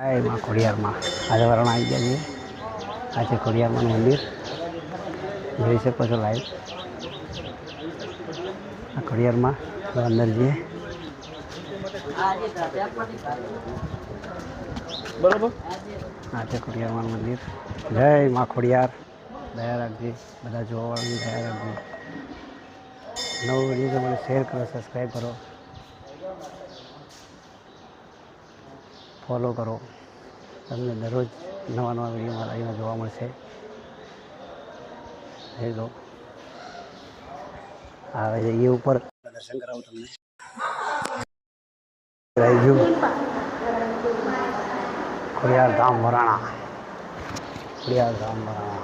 જય માં ખોડિયારમાં. આજે વરણ આવી ગયા છીએ. આ છે ખોડિયારમાંનું મંદિર. જોઈ શકો છો લાઈવ આ ખોડિયારમાં અંદર જઈએ બરાબર? આ છે ખોડિયારમાંનું મંદિર. જય માં ખોડિયાર. દયા રાખજે. બધા જોવાવાળાની દયા રાખજે. નવું વીડિયો મને શેર કરો સબસ્ક્રાઈબ કરો. ફોલો કરો. તમને દરરોજ નવા નવા વીડિયો મારા અહીંયા જોવા મળશે. હેલો આવે આવે એ ઉપર. દર્શન કરાવું તમને. ખોડિયાર ધામ વરાણા. ખોડિયાર ધામ વરાણા.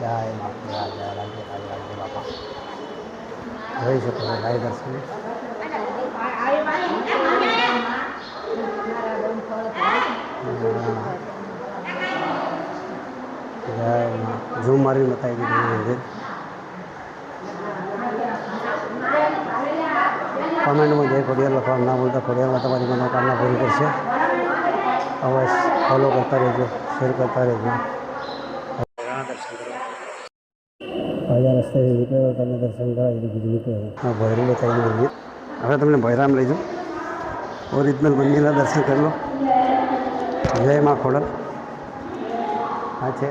જય મા જય રાજ્ય રાજ્ય બાપા. જોઈ શકો છો દર્શન જય મા ઝૂમ મારીને બતાવી દીધું મંદિર કોમેન્ટમાં જય ખોડિયાર લખવા ના બોલતા ખોડિયારમાં તમારી મનોકામના પૂરી કરશે. અવશ્ય ફોલો કરતા રહેજો શેર કરતા રહેજો. આજે રસ્તે નીકળ્યો તમને દર્શન કરવા દીધું, બીજું નીકળ્યો હા મંદિર હવે તમને ભૈરામ લઈ જાઉં. ઓરિજિનલ મંદિરના દર્શન કરી લો. જય માં ખોડલ આ છે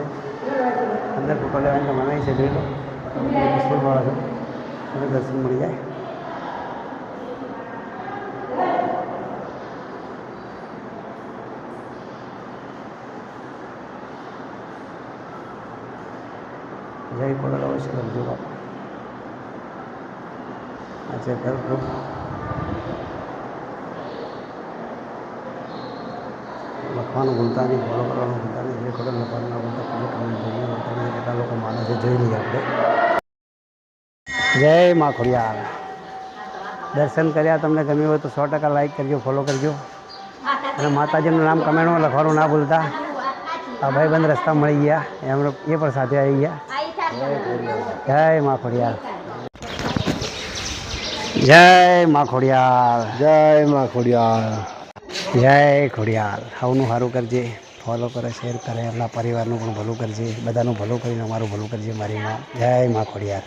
અંદર ફોટો લેવાની તો મનાઈ છે જોઈ લો સ્કૂલવાળા છો તમને દર્શન મળી જાય જય ખોડલ અવશ્ય કરજો બાપા આ છે ગર્ભગૃહ લખવાનું ભૂલતા નહીં, ફોલો કરવાનું ભૂલતા નહીં, જે ખોડલ લખવાનું ના ભૂલતા, તમે કમેન્ટ જોઈએ માતાજીને કેટલા લોકો માને છે જોઈ લઈએ આપણે. જય માખોડિયા દર્શન કર્યા તમને ગમ્યું હોય તો સો ટકા લાઈક કરજો ફોલો કરજો. અને માતાજીનું નામ કમેન્ટમાં લખવાનું ના ભૂલતા. આ ભાઈબંધ રસ્તા મળી ગયા એમણે એ પણ સાથે આવી ગયા. જય મા ખોડિયાર. જય મા ખોડિયાર. જય મા ખોડિયાર. જય ખોડિયાર સૌનું સારું કરજે ફોલો કરે શેર કરે એમના પરિવારનું પણ ભલું કરજે, બધાનું ભલું કરીને અમારું ભલું કરજે મારી માં. જય માં ખોડિયાર